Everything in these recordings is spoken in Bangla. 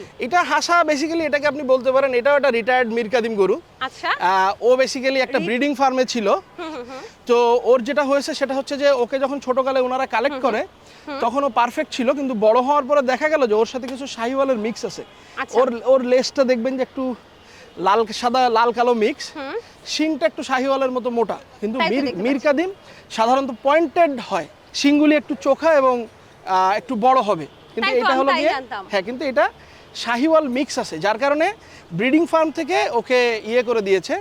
কি এটা হাসা বেসিক্যালি এটাকে আপনি বলতে পারেন এটাও একটা রিটায়ার্ড মির কাদিম গরু। আচ্ছা। ও বেসিক্যালি একটা ব্রিডিং ফার্মে ছিল। তো ওর যেটা হয়েছে সেটা হচ্ছে যে ওকে যখন ছোটকালে ওনারা কালেক্ট করে তখন ও পারফেক্ট ছিল কিন্তু বড় হওয়ার পরে দেখা গেল যে ওর সাথে কিছু শাহিওয়ালের মিক্স আছে। আচ্ছা। ওর ওর লেজটা দেখবেন যে একটু লাল সাদা লাল কালো মিক্স শিংটা একটু শাহিওয়ালের মতো মোটা। কিন্তু তাই তো মির কাদিম সাধারণত পয়েন্টেড হয়। শিংগুলি একটু চোখা এবং একটু বড় হবে। কিন্তু এটা হলো গিয়ে হ্যাঁ কিন্তু এটা শাহিওয়াল মিক্স আছে যার কারণে ব্রিডিং ফার্ম থেকে ওকে ইয়ে করে দিয়েছে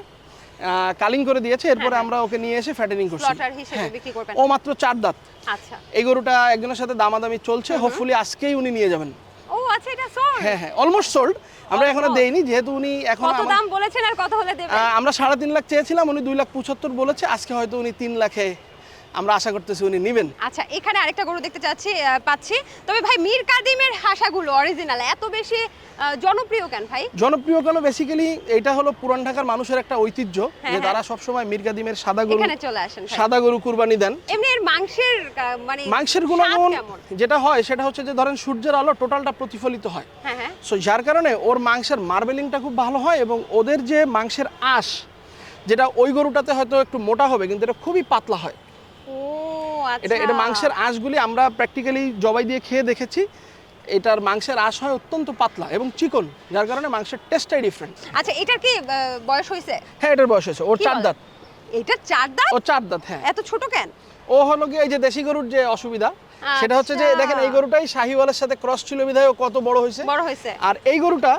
কালিং করে দিয়েছে এরপরে হ্যাঁ। আমরা ওকে নিয়ে এসে ফ্যাটেনিং করছি। হ্যাঁ। ও মাত্র চার দাঁত। আচ্ছা। এই গরুটা একজনের সাথে দামাদামি চলছে হোপফুলি আজকেই উনি নিয়ে যাবেন। ও আচ্ছা এটা হ্যাঁ হ্যাঁ অলমোস্ট সোল্ড আমরা এখনও দেইনি যেহেতু উনি এখন কত দাম বলেছেন আর কত হলে দেবেন? আমরা সাড়ে তিন লাখ চেয়েছিলাম উনি দুই লাখ পঁচাত্তর বলেছে আজকে হয়তো উনি তিন লাখে আমরা আশা করতেছি উনি নেবেন। আচ্ছা এখানে আরেকটা গরু দেখতে চাচ্ছি পাচ্ছি। তবে ভাই মীর কাদিমের হাসাগুলো অরিজিনাল এত বেশি জনপ্রিয় কেন ভাই? জনপ্রিয় কেন? বেসিক্যালি এটা হলো পুরান ঢাকার মানুষের একটা ঐতিহ্য হ্যাঁ, যে হ্যাঁ। তারা সবসময় মির্কাদিমের সাদা গরু এখানে চলে আসেন। সাদা গরু কুরবানি দেন। এমনি এর মাংসের মানে মাংসের গুণাগুণ? যেটা হয় সেটা হচ্ছে যে ধরেন সূর্যের আলো টোটালটা প্রতিফলিত হয়। হ্যাঁ হ্যাঁ। সো যার কারণে ওর মাংসের মার্বেলিংটা খুব ভালো হয় এবং ওদের যে মাংসের আঁশ যেটা ওই গরুটাতে হয়তো একটু মোটা হবে কিন্তু এটা খুবই পাতলা হয়। এটা এটা মাংসের আঁশগুলি আমরা প্র্যাকটিক্যালি জবাই দিয়ে খেয়ে দেখেছি। এটার মাংসের আঁশ হয় অত্যন্ত পাতলা এবং চিকন যার কারণে মাংসের টেস্টটাই ডিফারেন্ট আচ্ছা এটার কি বয়স হয়েছে? হ্যাঁ এটার বয়স হয়েছে। ওর চার? দাঁত। এটা চার দাঁত? ও চার দাঁত হ্যাঁ। এত ছোট কেন? ও হলো কি এই যে দেশি গরুর যে অসুবিধা সেটা হচ্ছে যে আচ্ছা। দেখেন এই গরুটাই শাহিওয়ালের সাথে ক্রস ছিল বিধায় কত বড় হয়েছে। বড় হয়েছে। আর এই গরুটা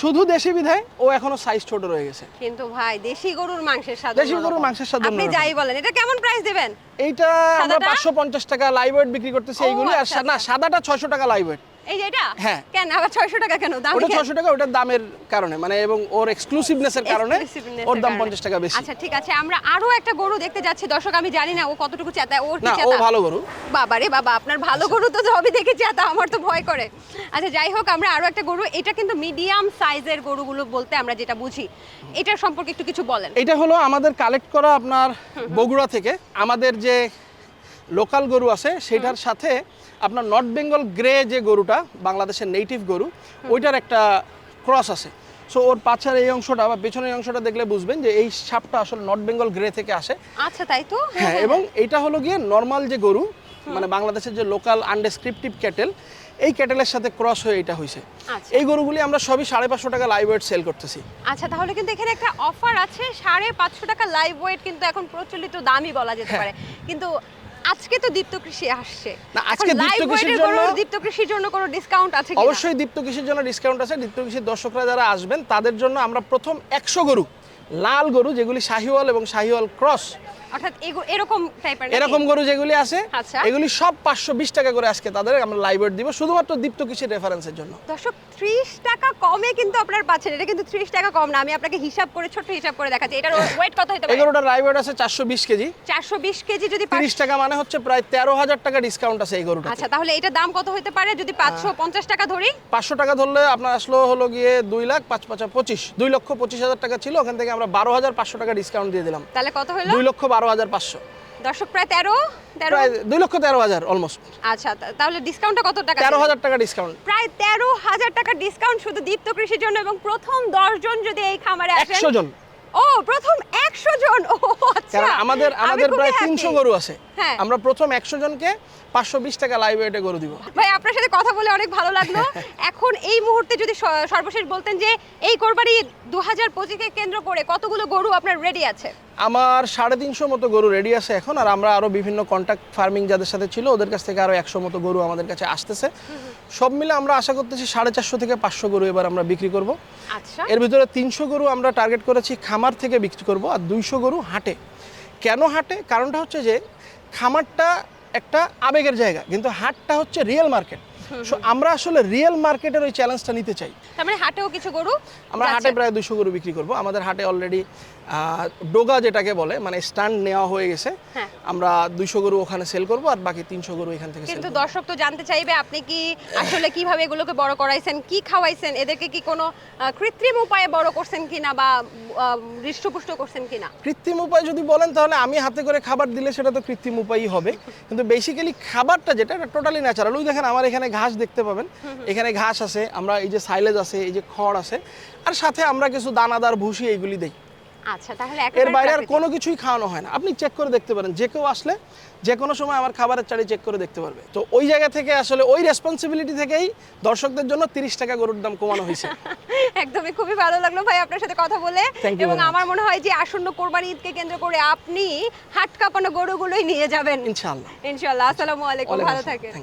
শুধু দেশি বিধায় ও এখনও সাইজ ছোট রয়ে গেছে। কিন্তু ভাই দেশি গরুর মাংসের স্বাদ দেশি গরুর মাংসের স্বাদ আপনি যাই বলেন এটা কেমন প্রাইস দিবেন? এইটা আমরা সাদাটা? পাঁচশো পঞ্চাশ টাকা লাইভ ওয়েট বিক্রি করতেছি এইগুলো আর আচ্ছা, না আচ্ছা। সাদাটা ছয়শো টাকা লাইভ ওয়েট এই যে এটা? হ্যাঁ। কেন? আবার 600 টাকা কেন? দাম ওটা ছয়শো টাকা ওটার দামের কারণে মানে এবং ওর এক্সক্লুসিভনেসের কারণে ওর দাম পঞ্চাশ টাকা বেশি। আচ্ছা ঠিক আছে আমরা আরও একটা গরু দেখতে যাচ্ছি। দর্শক আমি জানি না ও কতটুকু চেতা ওর কি না ও ভালো গরু। বাবা রে বাবা আপনার ভালো গরু তো সবই দেখে চেতা আমার তো ভয় করে। আচ্ছা যাই হোক আমরা আরও একটা গরু এটা কিন্তু মিডিয়াম সাইজের গরুগুলো বলতে আমরা যেটা বুঝি। এটার সম্পর্কে একটু কিছু বলেন। এটা হলো আমাদের কালেক্ট করা আপনার বগুড়া থেকে আমাদের যে লোকাল গরু আছে সেটার সাথে আপনার নর্থ বেঙ্গল গ্রে যে গরুটা বাংলাদেশের নেটিভ গরু ওইটার একটা ক্রস আছে। সো ওর পাছার এই অংশটা বা পেছনের অংশটা দেখলে বুঝবেন যে এই সাপটা আসলে নর্থ বেঙ্গল গ্রে থেকে আসে। আচ্ছা তাই তো? হ্যাঁ এবং এটা হলো গিয়ে নর্মাল যে গরু মানে বাংলাদেশের যে লোকাল আনডেসক্রিপটিভ ক্যাটেল এই ক্যাটেলের সাথে ক্রস হয়ে এটা হয়েছে আচ্ছা। এই গরুগুলি আমরা সবই সাড়ে পাঁচশো টাকা লাইভ ওয়েট সেল করতেছি। আচ্ছা তাহলে কিন্তু এখানে একটা অফার আছে সাড়ে পাঁচশো টাকা লাইভ ওয়েট কিন্তু এখন প্রচলিত দামই বলা যেতে হ্যাঁ। পারে। কিন্তু আজকে তো দীপ্ত কৃষি আসছে। না, আজকে দীপ্ত কৃষির জন্য- দীপ্ত কৃষির জন্য কোনো ডিসকাউন্ট আছে কি অবশ্যই দীপ্ত কৃষির জন্য ডিসকাউন্ট আছে। দীপ্ত কৃষির দর্শকরা যারা আসবেন তাদের জন্য আমরা প্রথম একশো গরু লাল গরু যেগুলি শাহিওয়াল এবং শাহিওয়াল ক্রস অর্থাৎ এরকম টাইপের এরকম গরু যেগুলি আছে আচ্ছা। এগুলি সব পাঁচশো বিশ টাকা করে আজকে তাদের আমরা দিব শুধুমাত্র দীপ্ত কৃষির রেফারেন্সের জন্য। দর্শক ত্রিশ টাকা কমে কিন্তু আপনার পাচ্ছেন। এটা কিন্তু ত্রিশ টাকা কম না আমি আপনাকে হিসাব করে ছোট হিসাব করে দেখাচ্ছি। এটার ওয়েট কত হতে পারে? আছে চারশো বিশ কেজি। চারশো বিশ কেজি যদি তিরিশ টাকা মানে হচ্ছে প্রায় তেরো হাজার টাকা ডিসকাউন্ট আছে এই গরুটা আচ্ছা তাহলে এটার দাম কত হতে পারে? যদি পাঁচশো পঞ্চাশ টাকা ধরি। পাঁচশো টাকা ধরলে আপনার আসলো হলো গিয়ে দুই লাখ পাঁচ পাঁচা পঁচিশ। দুই লক্ষ পঁচিশ হাজার টাকা ছিল ওখান থেকে আমরা বারো হাজার পাঁচশো টাকা ডিসকাউন্ট দিয়ে দিলাম। তাহলে কত হলো? দুই লক্ষ বারো হাজার পাঁচশো। দর্শক প্রায় তেরো প্রায় দুই লক্ষ তেরো হাজার অলমোস্ট আচ্ছা তাহলে ডিসকাউন্টটা কত টাকা? তেরো হাজার টাকা ডিসকাউন্ট প্রায় তেরো হাজার টাকা ডিসকাউন্ট শুধু দীপ্ত কৃষির জন্য এবং প্রথম দশ জন যদি এই খামারে আসেন একশো জন। ও প্রথম একশো জন। ও আচ্ছা। আমাদের আমাদের প্রায় happy। তিনশো গরু আছে। হ্যাঁ। আমরা প্রথম একশো জনকে পাঁচশো বিশ টাকা লাইভ ওয়েটে গরু দিব। ভাই আপনার সাথে কথা বলে অনেক ভালো লাগল। এখন এই মুহূর্তে যদি সর্বশেষ বলতেন যে এই কোরবানি দু হাজার পঁচিশকে কেন্দ্র করে কতগুলো গরু আপনার রেডি আছে? আমার সাড়ে তিনশো মতো গরু রেডি আছে এখন আর আমরা আরও বিভিন্ন কন্ট্যাক্ট ফার্মিং যাদের সাথে ছিল ওদের কাছ থেকে আরও একশো মতো গরু আমাদের কাছে আসতেছে। সব মিলে আমরা আশা করতেছি সাড়ে চারশো থেকে পাঁচশো গরু এবার আমরা বিক্রি করব। আচ্ছা। এর ভিতরে তিনশো গরু আমরা টার্গেট করেছি খামার থেকে বিক্রি করব আর দুইশো গরু হাটে। কেন হাটে? কারণটা হচ্ছে যে খামারটা একটা আবেগের জায়গা কিন্তু হাটটা হচ্ছে রিয়েল মার্কেট। সো আমরা আসলে রিয়েল মার্কেটের ওই চ্যালেঞ্জটা নিতে চাই। তার মানে হাটেও কিছু গরু আমরা হাটে প্রায় দুশো গরু বিক্রি করব। আমাদের হাটে অলরেডি ডোগা যেটাকে বলে মানে স্ট্যান্ড নেওয়া হয়ে গেছে। হ্যাঁ। আমরা দুইশো গরু ওখানে সেল করব আর বাকি তিনশো গরু এখান থেকে কিন্তু দর্শক তো জানতে চাইবে আপনি কি আসলে কীভাবে এগুলোকে বড় করাইছেন কি খাওয়াইছেন এদেরকে কি কোনো কৃত্রিম উপায়ে বড় করছেন কিনা বা হৃষ্টপুষ্ট করছেন কিনা? কৃত্রিম উপায় যদি বলেন তাহলে আমি হাতে করে খাবার দিলে সেটা তো কৃত্রিম উপায়ই হবে। কিন্তু বেসিক্যালি খাবারটা যেটা এটা টোটালি ন্যাচারাল ওই দেখেন আমার এখানে ঘাস দেখতে পাবেন। এখানে ঘাস আছে আমরা এই যে সাইলেজ আছে এই যে খড় আছে আর সাথে আমরা কিছু দানাদার ভুসি এইগুলি দিই। আচ্ছা তাহলে এর বাইরে আর কোনো কিছুই খাওয়ানো হয় না। আপনি চেক করে দেখতে পারেন যে কেউ আসলে যে কোনো সময় আমার খাবারের চাড়ি চেক করে দেখতে পারবে। তো ওই জায়গা থেকে আসলে ওই রেসপন্সিবিলিটি থেকেই দর্শকদের জন্য তিরিশ টাকা গরুর দাম কমানো হয়েছে। একদমই খুবই ভালো লাগল ভাই আপনার সাথে কথা বলে। এবং আমার মনে হয় যে আসন্ন কোরবানি ঈদকে কেন্দ্র করে আপনি হাট কাঁপানো গরুগুলোই নিয়ে যাবেন। ইনশাআল্লাহ। ইনশাআল্লাহ। আসসালামু আলাইকুম ভালো। থাকেন.